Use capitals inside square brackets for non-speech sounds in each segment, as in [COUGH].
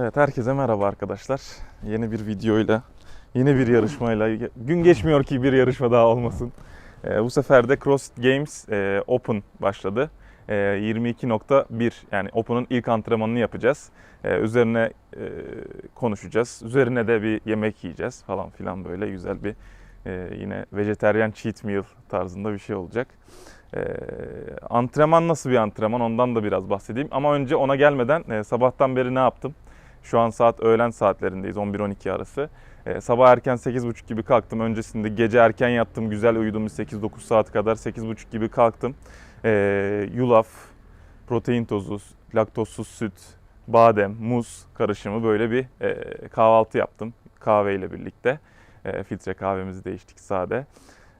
Evet herkese merhaba arkadaşlar. Yeni bir videoyla, yeni bir yarışmayla, gün geçmiyor ki bir yarışma daha olmasın. Ee, bu sefer de CrossFit Games e, Open başladı. E, 22.1 yani Open'ın ilk antrenmanını yapacağız. E, üzerine e, konuşacağız. Üzerine de bir yemek yiyeceğiz falan filan böyle güzel bir e, yine vejeteryan cheat meal tarzında bir şey olacak. Ee, antrenman nasıl bir antrenman ondan da biraz bahsedeyim. Ama önce ona gelmeden e, sabahtan beri ne yaptım? Şu an saat öğlen saatlerindeyiz 11-12 arası. Ee, sabah erken 8.30 gibi kalktım. Öncesinde gece erken yattım. Güzel uyudum bir 8-9 saat kadar. 8.30 gibi kalktım. Ee, yulaf, protein tozu, laktozsuz süt, badem, muz karışımı böyle bir e, kahvaltı yaptım. Kahveyle birlikte. E, filtre kahvemizi de içtik sade.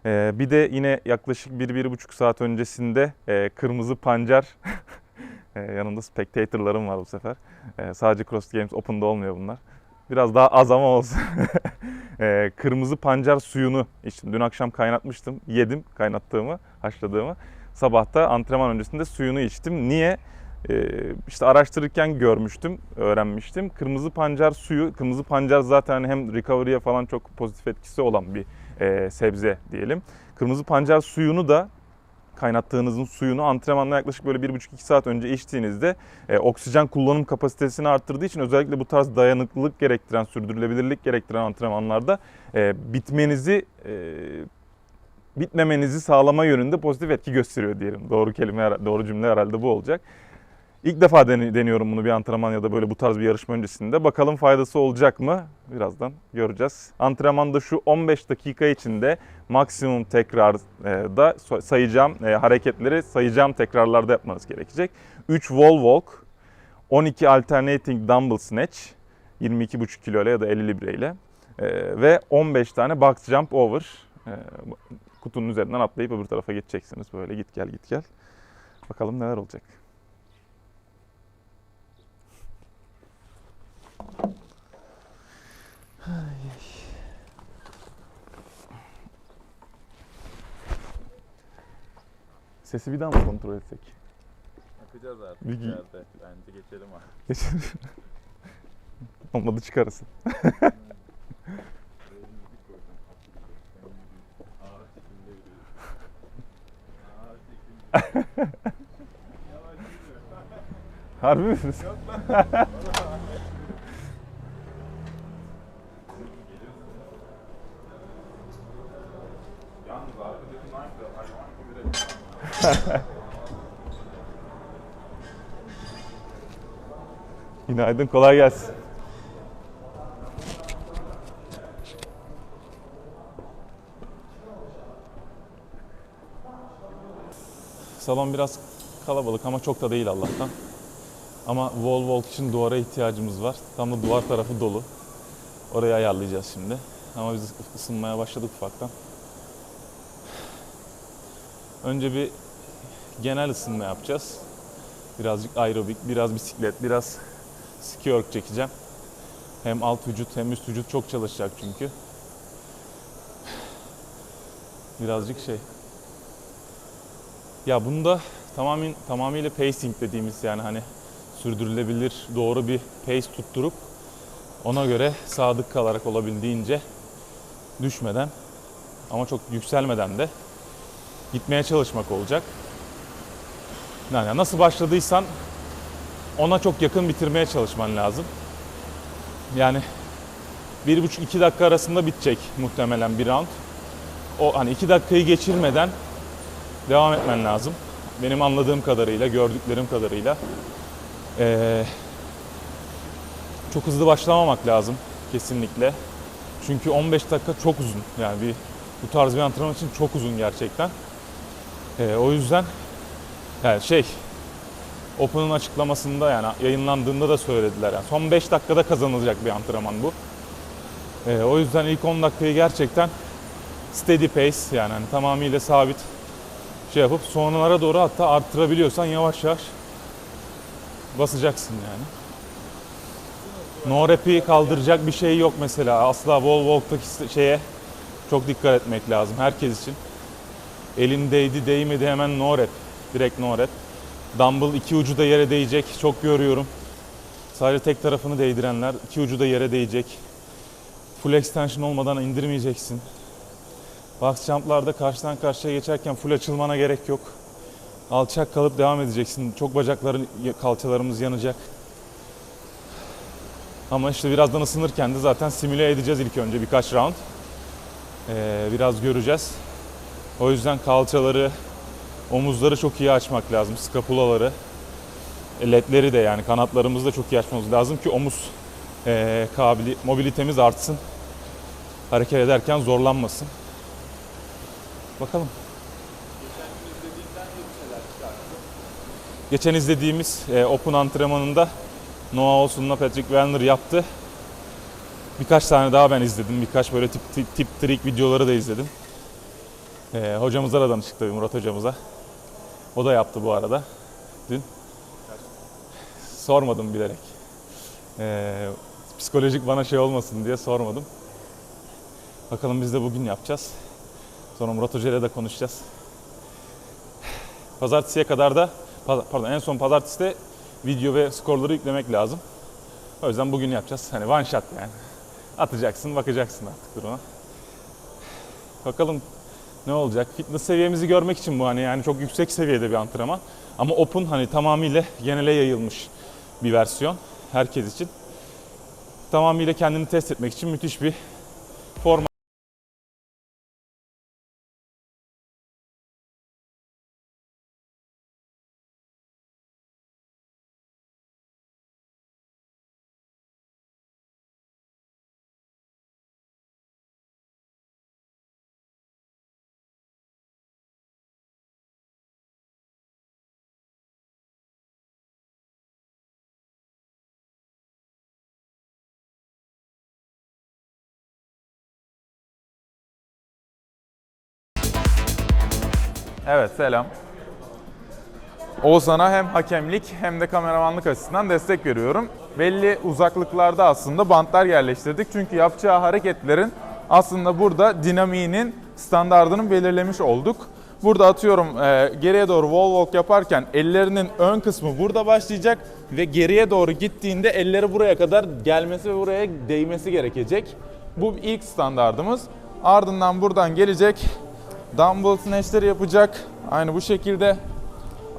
Ee, bir de yine yaklaşık 1-1,5 saat öncesinde e, kırmızı pancar [LAUGHS] e, yanımda spectatorlarım var bu sefer. E, sadece CrossFit Games Open'da olmuyor bunlar. Biraz daha az ama olsun. [LAUGHS] E, kırmızı pancar suyunu içtim. Dün akşam kaynatmıştım. Yedim kaynattığımı, haşladığımı. Sabahta antrenman öncesinde suyunu içtim. Niye? İşte araştırırken görmüştüm, öğrenmiştim. Kırmızı pancar suyu, kırmızı pancar zaten hem recovery'e falan çok pozitif etkisi olan bir e, sebze diyelim. Kırmızı pancar suyunu da kaynattığınızın suyunu antrenmanla yaklaşık böyle 1,5-2 saat önce içtiğinizde e, oksijen kullanım kapasitesini arttırdığı için özellikle bu tarz dayanıklılık gerektiren, sürdürülebilirlik gerektiren antrenmanlarda e, bitmenizi e, bitmemenizi sağlama yönünde pozitif etki gösteriyor diyelim. Doğru kelime, doğru cümle herhalde bu olacak. İlk defa deni- deniyorum bunu bir antrenman ya da böyle bu tarz bir yarışma öncesinde. Bakalım faydası olacak mı? Birazdan göreceğiz. Antrenmanda şu 15 dakika içinde maksimum tekrarda so- sayacağım e, hareketleri sayacağım tekrarlarda yapmanız gerekecek. 3 wall walk, 12 alternating dumbbell snatch, 22,5 kilo ile ya da 50 libre ile e, ve 15 tane box jump over. E, kutunun üzerinden atlayıp öbür tarafa geçeceksiniz. Böyle git gel git gel. Bakalım neler olacak. Sesi bir daha mı kontrol etsek? Yapacağız artık Bir- yerde. Bence geçelim abi. [LAUGHS] Olmadı çıkarırsın. [LAUGHS] Harbi misiniz? [LAUGHS] Günaydın, kolay gelsin. Salon biraz kalabalık ama çok da değil Allah'tan. Ama wall walk için duvara ihtiyacımız var. Tam da duvar tarafı dolu. Orayı ayarlayacağız şimdi. Ama biz ısınmaya başladık ufaktan. Önce bir genel ısınma yapacağız. Birazcık aerobik, biraz bisiklet, biraz ski work çekeceğim. Hem alt vücut hem üst vücut çok çalışacak çünkü. Birazcık şey. Ya bunda tamamen tamamıyla pacing dediğimiz yani hani sürdürülebilir doğru bir pace tutturup ona göre sadık kalarak olabildiğince düşmeden ama çok yükselmeden de gitmeye çalışmak olacak. Yani nasıl başladıysan ona çok yakın bitirmeye çalışman lazım. Yani bir buçuk iki dakika arasında bitecek muhtemelen bir round. O hani iki dakikayı geçirmeden devam etmen lazım. Benim anladığım kadarıyla, gördüklerim kadarıyla. Ee, çok hızlı başlamamak lazım kesinlikle. Çünkü 15 dakika çok uzun. Yani bir bu tarz bir antrenman için çok uzun gerçekten. Ee, o yüzden yani şey Open'ın açıklamasında yani yayınlandığında da söylediler. Yani son 5 dakikada kazanılacak bir antrenman bu. Ee, o yüzden ilk 10 dakikayı gerçekten steady pace yani hani tamamıyla sabit şey yapıp sonralara doğru hatta arttırabiliyorsan yavaş yavaş basacaksın yani. No rap'i kaldıracak bir şey yok mesela. Asla wall walk'taki şeye çok dikkat etmek lazım herkes için. Elin değdi değmedi hemen no rap. Direkt no rap. Dumbbell iki ucu da yere değecek. Çok görüyorum. Sadece tek tarafını değdirenler. iki ucu da yere değecek. Full extension olmadan indirmeyeceksin. Box jump'larda karşıdan karşıya geçerken full açılmana gerek yok. Alçak kalıp devam edeceksin. Çok bacakların, kalçalarımız yanacak. Ama işte birazdan ısınırken de zaten simüle edeceğiz ilk önce birkaç round. Ee, biraz göreceğiz. O yüzden kalçaları, omuzları çok iyi açmak lazım. Skapulaları, ledleri de yani kanatlarımızı da çok iyi açmamız lazım ki omuz ee, kabili, mobilitemiz artsın. Hareket ederken zorlanmasın. Bakalım. Geçen izlediğimiz e, Open antrenmanında Noah Olsun'la Patrick Werner yaptı. Birkaç tane daha ben izledim. Birkaç böyle tip, tip, tip trick videoları da izledim. E, hocamıza da danıştık tabii Murat hocamıza. O da yaptı bu arada dün. Sormadım bilerek. E, psikolojik bana şey olmasın diye sormadım. Bakalım biz de bugün yapacağız. Sonra Murat Hoca ile de konuşacağız. Pazartesiye kadar da pardon en son pazartesi de video ve skorları yüklemek lazım. O yüzden bugün yapacağız. Hani one shot yani. Atacaksın, bakacaksın artık duruma. Bakalım ne olacak? Fitness seviyemizi görmek için bu hani yani çok yüksek seviyede bir antrenman. Ama open hani tamamıyla genele yayılmış bir versiyon herkes için. Tamamıyla kendini test etmek için müthiş bir Evet selam. Oğuzhan'a hem hakemlik hem de kameramanlık açısından destek veriyorum. Belli uzaklıklarda aslında bantlar yerleştirdik. Çünkü yapacağı hareketlerin aslında burada dinamiğinin standardını belirlemiş olduk. Burada atıyorum e, geriye doğru wall walk yaparken ellerinin ön kısmı burada başlayacak ve geriye doğru gittiğinde elleri buraya kadar gelmesi ve buraya değmesi gerekecek. Bu ilk standardımız. Ardından buradan gelecek dumbbell snatchleri yapacak. Aynı bu şekilde.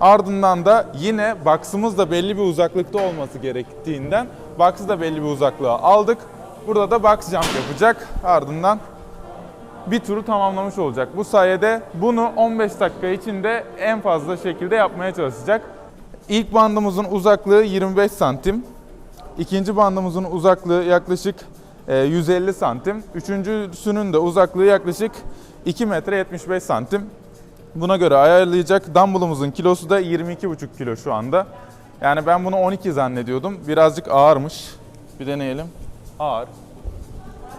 Ardından da yine box'ımız da belli bir uzaklıkta olması gerektiğinden box'ı da belli bir uzaklığa aldık. Burada da box jump yapacak. Ardından bir turu tamamlamış olacak. Bu sayede bunu 15 dakika içinde en fazla şekilde yapmaya çalışacak. İlk bandımızın uzaklığı 25 santim. İkinci bandımızın uzaklığı yaklaşık e, 150 santim. Üçüncüsünün de uzaklığı yaklaşık 2 metre 75 santim. Buna göre ayarlayacak. Dumbbell'ımızın kilosu da 22,5 kilo şu anda. Yani ben bunu 12 zannediyordum. Birazcık ağırmış. Bir deneyelim. Ağır.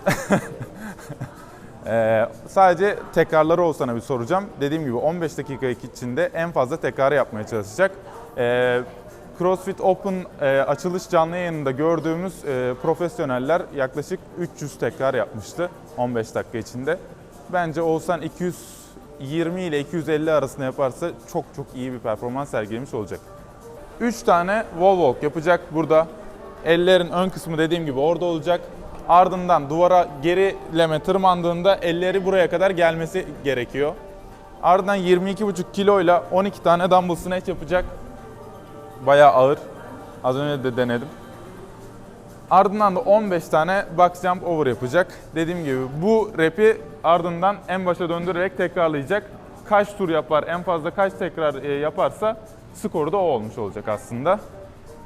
[LAUGHS] Ee, sadece tekrarları olsana bir soracağım. Dediğim gibi 15 dakika içinde en fazla tekrarı yapmaya çalışacak. Ee, CrossFit Open e, açılış canlı yayınında gördüğümüz e, profesyoneller yaklaşık 300 tekrar yapmıştı 15 dakika içinde. Bence Oğuzhan 220 ile 250 arasında yaparsa çok çok iyi bir performans sergilemiş olacak. 3 tane wall walk yapacak burada. Ellerin ön kısmı dediğim gibi orada olacak. Ardından duvara gerileme tırmandığında elleri buraya kadar gelmesi gerekiyor. Ardından 22,5 kiloyla 12 tane dumbbell snatch yapacak. Bayağı ağır. Az önce de denedim. Ardından da 15 tane box jump over yapacak. Dediğim gibi bu rep'i ardından en başa döndürerek tekrarlayacak. Kaç tur yapar, en fazla kaç tekrar e, yaparsa skoru da o olmuş olacak aslında.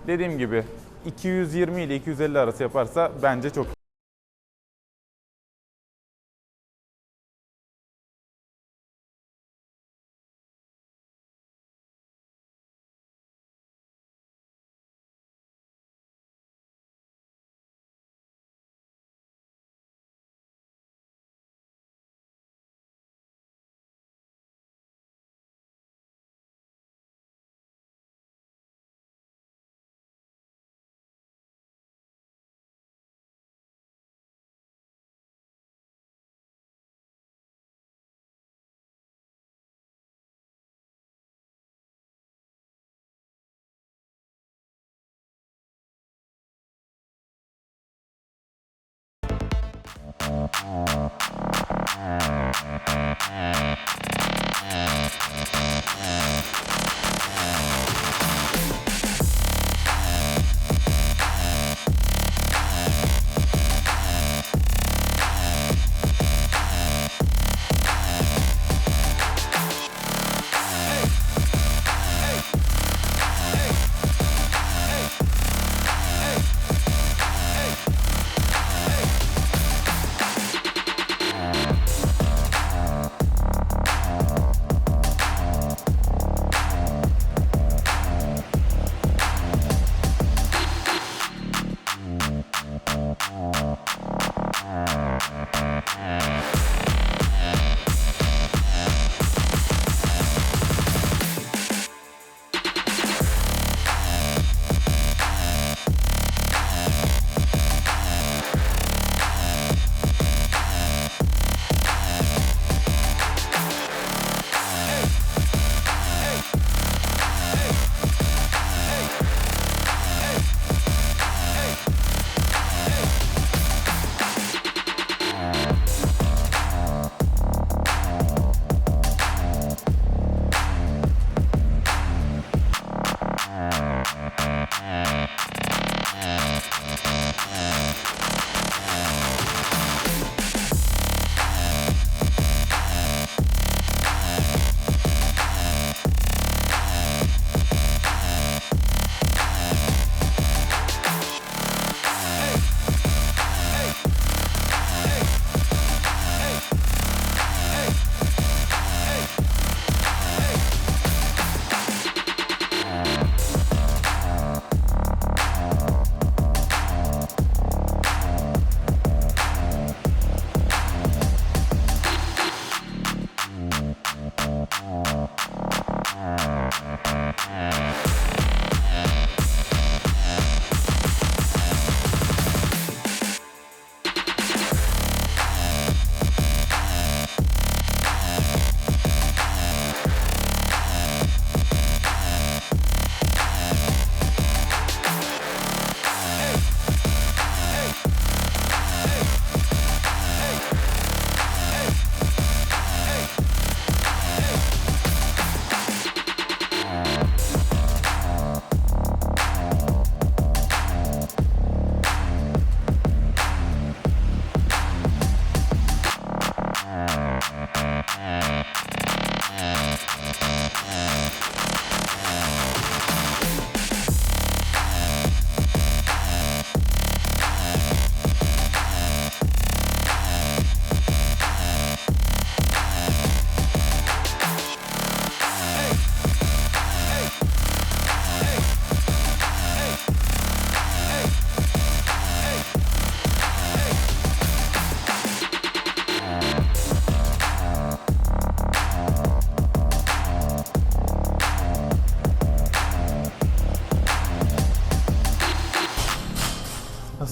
Dediğim gibi 220 ile 250 arası yaparsa bence çok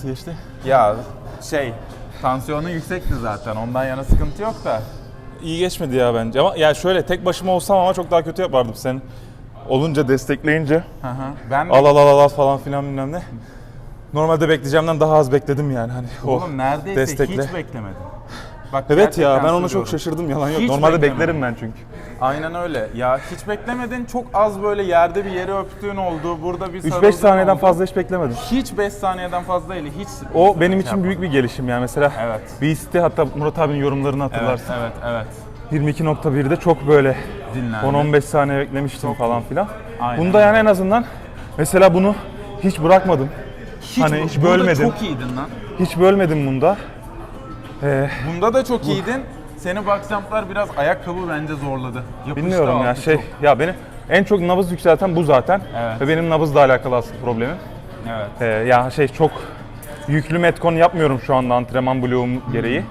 Nasıl geçti? Ya şey, tansiyonun yüksekti zaten. Ondan yana sıkıntı yok da. İyi geçmedi ya bence ama ya şöyle tek başıma olsam ama çok daha kötü yapardım seni. Olunca destekleyince Hı hı. Ben de al al al al falan filan bilmem ne. Normalde bekleyeceğimden daha az bekledim yani hani o Oğlum neredeyse destekle. hiç beklemedim. Bak Evet ya ben onu çok söylüyorum. şaşırdım yalan yok. Hiç Normalde beklemedim. beklerim ben çünkü. Aynen öyle. Ya hiç beklemedin. Çok az böyle yerde bir yeri öptüğün oldu. Burada bir 3-5 sarıldığın saniyeden oldu. fazla hiç beklemedim. Hiç 5 saniyeden fazla değil. Hiç O benim için yapma. büyük bir gelişim yani mesela. Evet. Beast'te hatta Murat abinin yorumlarını Evet, hatırlarsın. evet, evet. 22.1'de çok böyle Dinlendi. 10-15 saniye beklemiştim falan filan. Aynen. Bunda yani en azından mesela bunu hiç bırakmadım. Hiç, Hani hiç burada bölmedim. çok iyiydin lan. Hiç bölmedim bunda. Ee, Bunda da çok iyiydin. Seni box jump'lar biraz ayakkabı bence zorladı. Yapıştı bilmiyorum ya altı şey çok. ya beni en çok nabız yükselten bu zaten. Evet. Ve benim nabızla alakalı asıl problemim. Evet. Ee, ya şey çok yüklü metcon yapmıyorum şu anda antrenman bloğum gereği.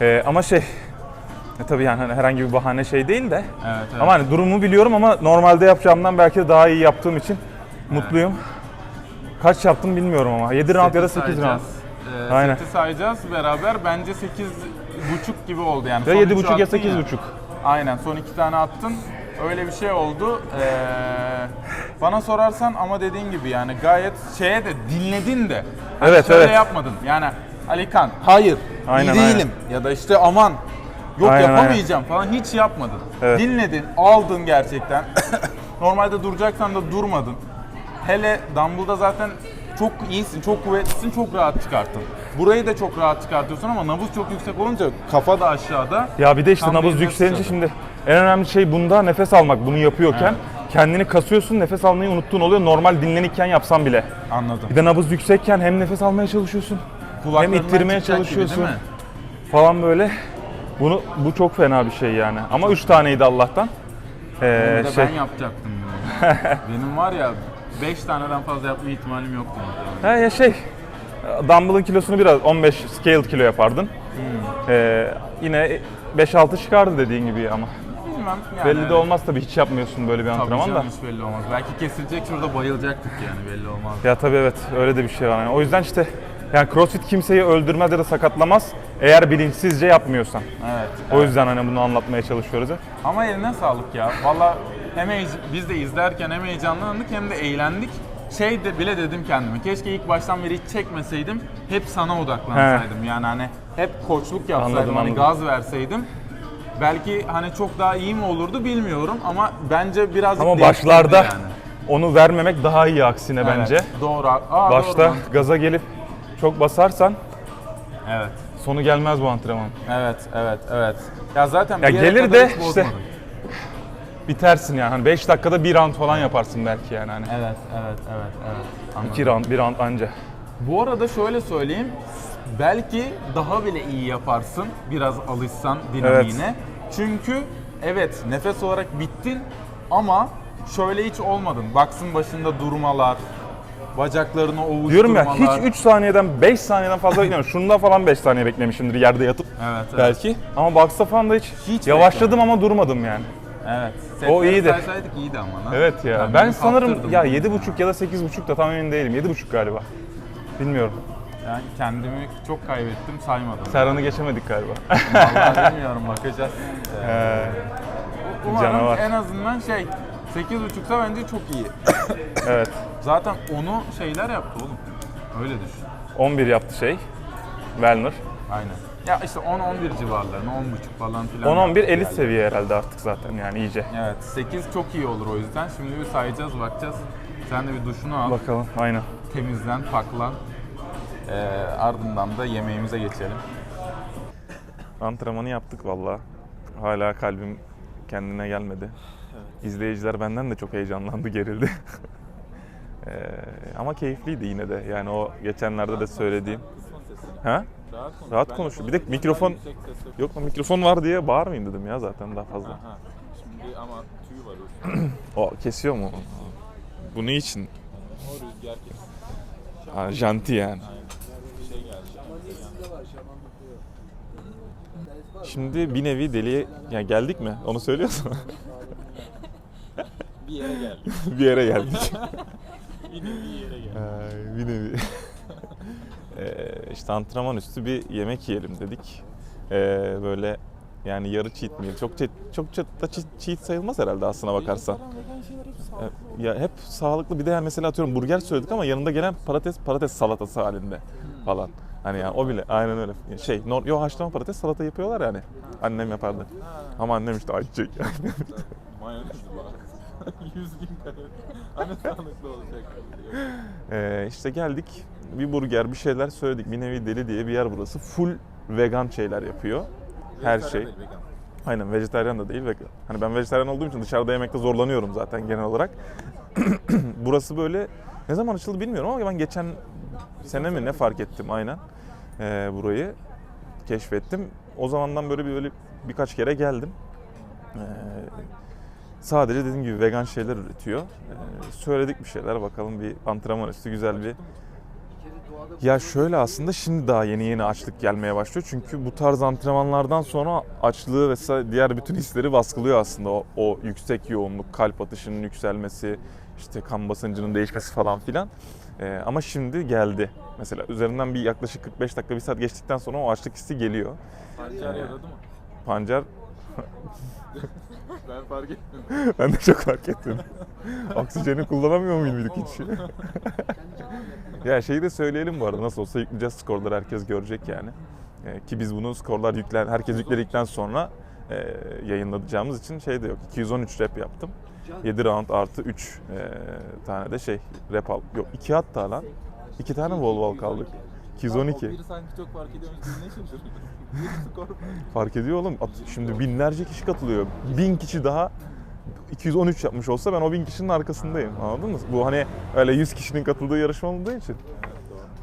Ee, ama şey e, tabii yani hani herhangi bir bahane şey değil de. Evet, evet. Ama hani durumu biliyorum ama normalde yapacağımdan belki de daha iyi yaptığım için mutluyum. Kaç yaptım bilmiyorum ama. 7 round ya da Seti 8 round. sayacağız. Ee, Aynen. Seti sayacağız beraber. Bence 8 buçuk gibi oldu yani. Ya Son 7,5 üçü ya attın 8,5. Aynen son iki tane attın. Öyle bir şey oldu. Ee, bana sorarsan ama dediğin gibi yani gayet şeye de dinledin de. Hani Evet, şöyle evet. yapmadın. Yani Alikan hayır Aynen, iyi değilim ya da işte aman yok Aynen, yapamayacağım falan hiç yapmadın. Evet. Dinledin, aldın gerçekten. [COUGHS] Normalde duracaksan da durmadın. Hele dumbbell'da zaten çok iyisin, çok kuvvetlisin, çok rahat çıkarttın. Burayı da çok rahat çıkartıyorsun ama nabız çok yüksek olunca kafa da aşağıda. Ya bir de işte Tam nabız beynine yükselince sıçradı. şimdi en önemli şey bunda nefes almak bunu yapıyorken. Kendini kasıyorsun nefes almayı unuttuğun oluyor normal dinlenirken yapsan bile. Anladım. Bir de nabız yüksekken hem nefes almaya çalışıyorsun hem Kulaklarından ittirmeye çıkacak gibi çalışıyorsun değil mi? falan böyle. Bunu bu çok fena bir şey yani. Ama 3 taneydi Allah'tan. Ee, Bir de şey, ben yapacaktım bunu. [LAUGHS] Benim var ya 5 taneden fazla yapma ihtimalim yoktu. muhtemelen. Ha ya şey, dumbbell'ın kilosunu biraz 15 scaled kilo yapardın. Hmm. Ee, yine 5-6 çıkardı dediğin gibi ama. Bilmem yani. Belli de olmaz tabii hiç yapmıyorsun böyle bir Tabii antrenman da. canım hiç belli olmaz. Belki kesilecek şurada bayılacaktık yani belli olmaz. Ya tabii evet öyle de bir şey var. Yani o yüzden işte yani CrossFit kimseyi öldürmez ya da sakatlamaz eğer bilinçsizce yapmıyorsan. Evet. O yüzden hani bunu anlatmaya çalışıyoruz hep. Ama eline sağlık ya. Valla hem biz de izlerken hem heyecanlandık hem de eğlendik. Şey de bile dedim kendime. Keşke ilk baştan beri hiç çekmeseydim. Hep sana odaklansaydım. Yani hani hep koçluk yapsaydım. Anladım, hani anladım. gaz verseydim. Belki hani çok daha iyi mi olurdu bilmiyorum ama bence birazcık Ama başlarda yani. onu vermemek daha iyi aksine Evet, bence. Doğru. Aa, Başta doğru. gaza gelip çok basarsan Evet. sonu gelmez bu antrenman. Evet, evet, evet. Ya zaten Ya bir gelir de işte. Bitersin yani. Hani 5 dakikada bir round falan yaparsın belki yani hani. Evet, evet, evet, evet. Anladım. 2 round, bir round anca. Bu arada şöyle söyleyeyim. Belki daha bile iyi yaparsın biraz alışsan dinamiğine. Çünkü evet nefes olarak bittin ama şöyle hiç olmadın. Baksın başında durmalar, bacaklarını ovuşturmalar. Diyorum ya hiç 3 saniyeden 5 saniyeden fazla [LAUGHS] beklemiyorum. Şundan falan 5 saniye beklemişimdir yerde yatıp Evet, evet. belki. Ama box'ta falan da hiç, Hiç yavaşladım ama durmadım yani. Evet. O iyiydi. saysaydık iyiydi ama. lan. Evet ya. Ben, beni sanırım ya bunu 7.5 ya da 8.5 da tam emin değilim. 7.5 galiba. Bilmiyorum. Yani kendimi çok kaybettim saymadım. Serhan'ı geçemedik galiba. Vallahi [LAUGHS] bilmiyorum bakacağız. Ee, Umarım Canavar. en azından şey 8.5'sa bence çok iyi. [COUGHS] evet. Zaten onu şeyler yaptı oğlum. Öyle düşün. 11 yaptı şey. Wellner. Aynen. Ya işte 10-11 civarlarını, 10.5 falan filan. 10-11 elit seviye herhalde artık zaten yani iyice. Evet, 8 çok iyi olur o yüzden. Şimdi bir sayacağız, bakacağız. Sen de bir duşunu al, Bakalım aynen. temizlen, paklan. Ee, ardından da yemeğimize geçelim. Antrenmanı yaptık valla. Hala kalbim kendine gelmedi. İzleyiciler benden de çok heyecanlandı, gerildi. [LAUGHS] Ee, ama keyifliydi yine de. Yani o geçenlerde de söylediğim. Ha? Rahat konuş. Bir de mikrofon yok mu mikrofon var diye bağırmayayım dedim ya zaten daha fazla. Şimdi ama tüy var üstünde. [CLEARS THROAT] O kesiyor mu? Bunun için. O rüzgar kesiyor. Ha, janti yani. Bir şey geldi. Şimdi bir nevi deliye ya geldik mi? Onu söylüyorsun. Bir yere geldi. bir yere geldik. [LAUGHS] [LAUGHS] Bir nevi yere geldi. Ay, bir nevi. Ee, işte antrenman üstü bir yemek yiyelim dedik. Ee, böyle yani yarı cheat meal. Çok cheat, çok cheat, da cheat, cheat sayılmaz herhalde aslına bakarsan. Ya hep sağlıklı bir de yani mesela atıyorum burger söyledik ama yanında gelen patates patates salatası halinde falan. Hani yani o bile aynen öyle. Şey, nor- yo haşlama patates salata yapıyorlar yani. Annem yapardı. Ama annem işte. Mayonez var. [LAUGHS] 100 bin kalori. Hani sağlıklı olacak. Ee, işte geldik bir burger bir şeyler söyledik. Bir nevi deli diye bir yer burası. Full vegan şeyler yapıyor. Her Vejetaryen şey. değil, vegan. Aynen vejetaryen da değil vegan. Hani ben vejetaryen olduğum için dışarıda yemekte zorlanıyorum zaten genel olarak. [CLEARS THROAT] Burası böyle ne zaman açıldı bilmiyorum ama ben geçen sene mi ne fark ettim aynen ee, burayı keşfettim. O zamandan böyle bir böyle birkaç kere geldim. Ee, sadece dediğim gibi vegan şeyler üretiyor. Ee, söyledik bir şeyler bakalım bir antrenman üstü güzel bir ya şöyle aslında şimdi daha yeni yeni açlık gelmeye başlıyor. Çünkü bu tarz antrenmanlardan sonra açlığı ve diğer bütün hisleri baskılıyor aslında. O, o yüksek yoğunluk, kalp atışının yükselmesi, işte kan basıncının değişmesi falan filan. Ee, ama şimdi geldi. Mesela üzerinden bir yaklaşık 45 dakika, bir saat geçtikten sonra o açlık hissi geliyor. Pancar yaradı mı? Pancar, [LAUGHS] Ben fark etmedim. ben de çok fark ettim. Oksijeni kullanamıyor muyduk hiç? [LAUGHS] Ya şeyi de söyleyelim bu arada nasıl olsa yükleyeceğiz skorları herkes görecek yani. Ee, ki biz bunu skorlar yüklen herkes yükledikten sonra e, yayınlayacağımız için şey de yok. 213 rep yaptım. 7 round artı 3 e, tane de şey rep al. Yok 2 hatta lan. 2 tane wall wall kaldık. 212. O biri sanki çok fark ediyormuş gibi ne şaşırıyorsun? Bir [LAUGHS] skor Fark ediyor oğlum. At- Şimdi binlerce kişi katılıyor. Bin kişi daha 213 yapmış olsa ben o bin kişinin arkasındayım. Anladın mı? Bu hani öyle 100 kişinin katıldığı yarışma olduğu için.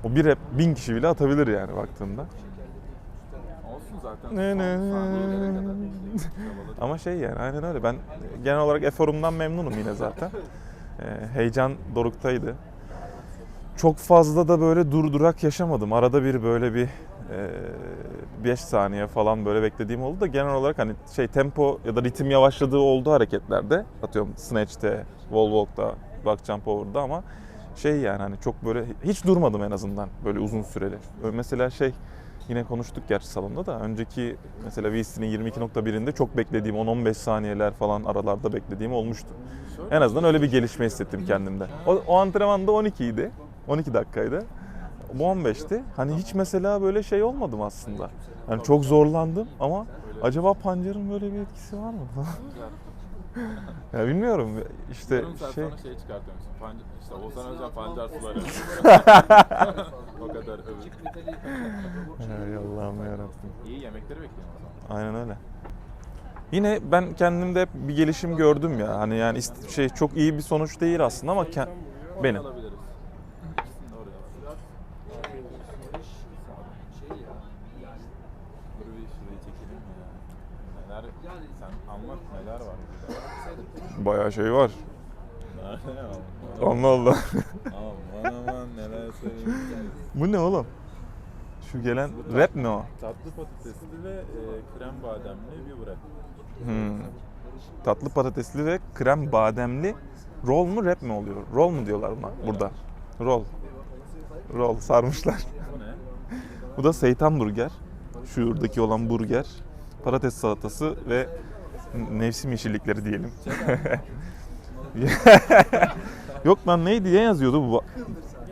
O bir rep bin kişi bile atabilir yani baktığında. Olsun zaten. Ne ne ne. çabaladık. Ama şey yani aynen öyle. Ben genel olarak eforumdan memnunum yine zaten. [LAUGHS] Ee, heyecan doruktaydı. Çok fazla da böyle durdurak yaşamadım. Arada bir böyle bir 5 saniye falan böyle beklediğim oldu da genel olarak hani şey tempo ya da ritim yavaşladığı oldu hareketlerde. Atıyorum snatch'te, wall walk'ta, back jump over'da ama şey yani hani çok böyle hiç durmadım en azından böyle uzun süreli. Mesela şey yine konuştuk gerçi salonda da önceki mesela VC'nin 22.1'inde çok beklediğim 10-15 saniyeler falan aralarda beklediğim olmuştu. En azından öyle bir gelişme hissettim kendimde. O, o antrenmanda 12 idi. 12 dakikaydı. Bu 15'ti. Hani hiç mesela böyle şey olmadım aslında. Hani çok zorlandım ama acaba pancarın böyle bir etkisi var mı? [LAUGHS] ya bilmiyorum. İşte Yarım saat şey sonra şey çıkartıyormuşsun. Pancar, işte Oğuzhan Özcan pancar suları. [LAUGHS] o kadar övün. Ay Allah'ım yarabbim. İyi yemekleri bekliyorum o zaman. Aynen öyle. Yine ben kendimde hep bir gelişim gördüm ya. Hani yani ist- şey çok iyi bir sonuç değil aslında ama ke- benim. Alabiliriz. İkisini de oraya. Dur bir şurayı çekelim mi ya? Neler, sen anlat neler var burada? Bayağı şey var. Allah Allah. aman aman neler söyleyeyim. Bu ne oğlum? Şu gelen rap ne o? Tatlı patatesli ve e, krem bademli bir wrap. Hmm. Tatlı patatesli ve krem bademli roll mu rap mi oluyor? Roll mu diyorlar buna burada? Roll. Roll sarmışlar. Bu ne? Bu da seitan burger. Şuradaki olan burger. Patates salatası ve mevsim yeşillikleri diyelim. [LAUGHS] Yok lan neydi diye yazıyordu bu?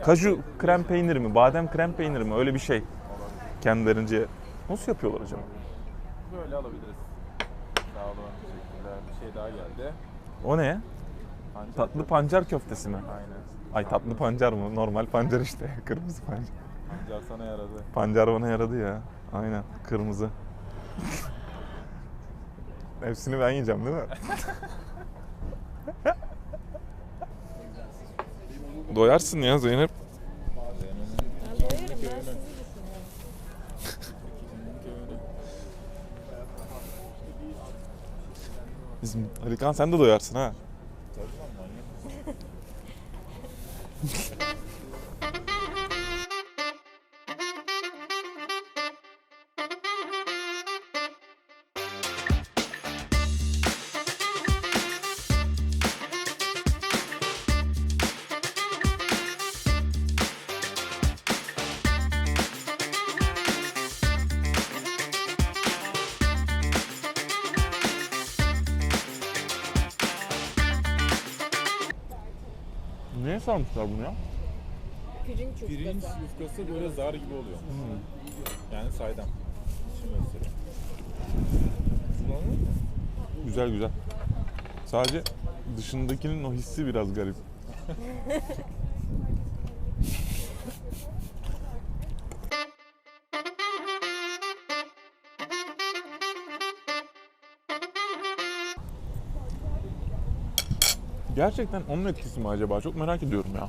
Kaju krem peyniri mi? Badem krem peyniri mi? Öyle bir şey. Kendilerince. Nasıl yapıyorlar acaba? Böyle alabiliriz. Sağ olun. Teşekkürler. Bir şey daha geldi. O ne? Pancar Tatlı pancar köftesi mi? Aynen. Ay tatlı pancar mı? Normal pancar işte. [LAUGHS] Kırmızı pancar. Pancar sana yaradı. Pancar bana yaradı ya. Aynen. Kırmızı. Hepsini ben yiyeceğim değil mi? Doyarsın ya Zeynep. Bizim Alikan sen de doyarsın ha. [LAUGHS] Niye sarmışlar bunu ya? Pirinç yufkası. Pirinç yufkası böyle zar gibi oluyor. Yani saydam. Şimdi göstereyim. Güzel güzel. Sadece dışındakinin o hissi biraz garip. [LAUGHS] Gerçekten onun etkisi mi acaba? Çok merak ediyorum ya.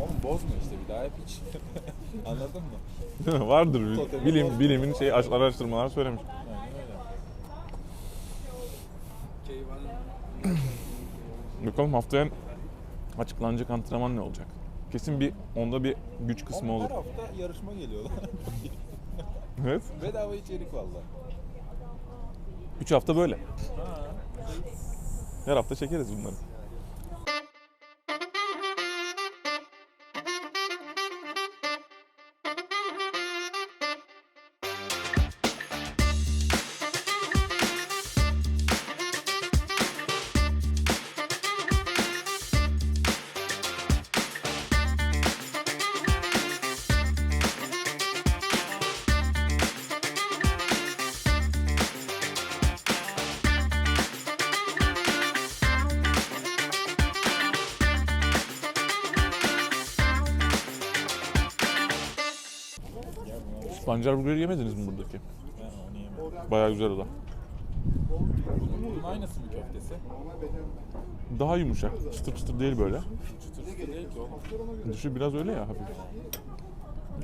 Oğlum bozma işte bir daha hep hiç. [LAUGHS] Anladın mı? Vardır Totemi bilim bozma. bilimin şey araştırmalar söylemiş. [CLEARS THROAT] Bakalım haftaya açıklanacak antrenman ne olacak? Kesin bir onda bir güç kısmı Oğlum olur. Her hafta yarışma geliyor lan. [LAUGHS] Evet. Bedava içerik valla. 3 hafta böyle. Ha. Her hafta çekeriz bunları. Pancar burgeri yemediniz mi buradaki? Ben onu yemedim. Bayağı güzel o da. Bunun aynısı mı köftesi? Daha yumuşak. Çıtır çıtır değil böyle. Çıtır çıtır değil ki oğlum. Dışı biraz öyle ya hafif.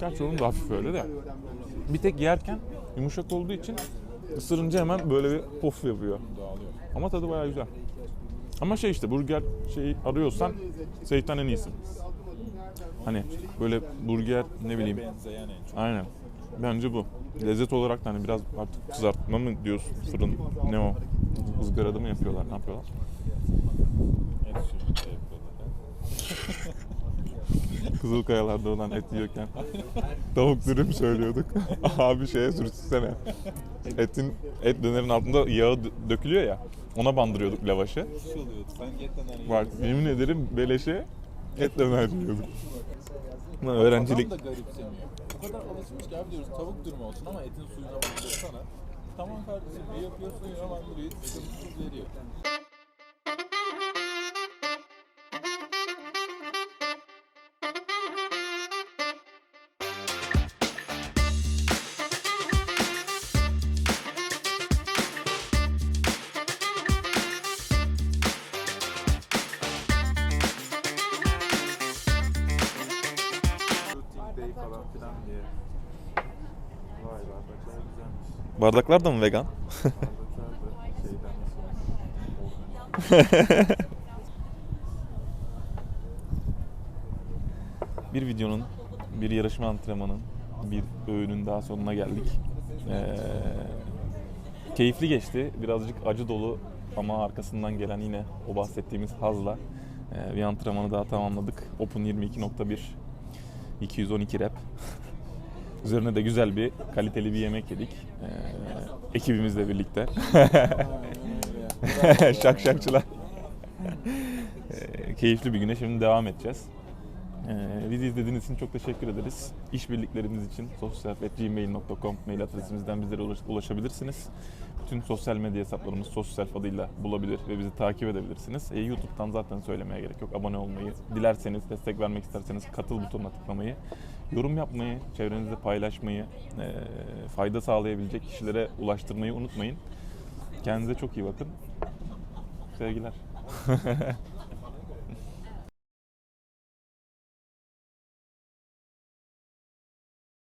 Gerçi onun da hafif öyle de. Bir tek yerken yumuşak olduğu için ısırınca hemen böyle bir pof yapıyor. Dağılıyor. Ama tadı bayağı güzel. Ama şey işte burger şeyi arıyorsan Seytan en iyisi. Hani böyle burger ne bileyim. Benzeyen en çok. Aynen. Bence bu. Lezzet olarak da hani biraz artık kızartma mı diyorsun fırın ne o? ızgarada mı yapıyorlar ne yapıyorlar? Kızılkayalarda olan et yiyorken tavuk dürüm söylüyorduk. [LAUGHS] Abi şeye sürtsene. Etin et dönerin altında yağı dö- dökülüyor ya. Ona bandırıyorduk lavaşı. Bak yemin ederim beleşe et döner yiyorduk. Ulan öğrencilik Adam da garipsemiyor. Kadar alışmış ki abi diyoruz tavuk dürüm olsun ama etin suyuna bandırsana. Tamam kardeşim bir yapıyor suyuna bandırıyor. hiç Sıkıntısız veriyor. Bardaklar da mı vegan? Bir videonun, bir yarışma antrenmanın, bir öğünün daha sonuna geldik. Ee, keyifli geçti. Birazcık acı dolu ama arkasından gelen yine o bahsettiğimiz hazla ee, bir antrenmanı daha tamamladık. Open 22.1 212 rep. Üzerine de güzel bir kaliteli bir yemek yedik. Ee, ekibimizle birlikte. [LAUGHS] [LAUGHS] şak şakçılar. [LAUGHS] Ee, keyifli bir güne şimdi devam edeceğiz. Ee, bizi izlediğiniz için çok teşekkür ederiz. İşbirliklerimiz için sosyalfet.gmail.com mail adresimizden bizlere ulaş- ulaşabilirsiniz. Bütün sosyal medya hesaplarımız sosyal adıyla bulabilir ve bizi takip edebilirsiniz. Ee, YouTube'dan zaten söylemeye gerek yok. Abone olmayı, dilerseniz destek vermek isterseniz katıl butonuna tıklamayı, yorum yapmayı, çevrenizde paylaşmayı, e, fayda sağlayabilecek kişilere ulaştırmayı unutmayın. Kendinize çok iyi bakın. Sevgiler. [LAUGHS]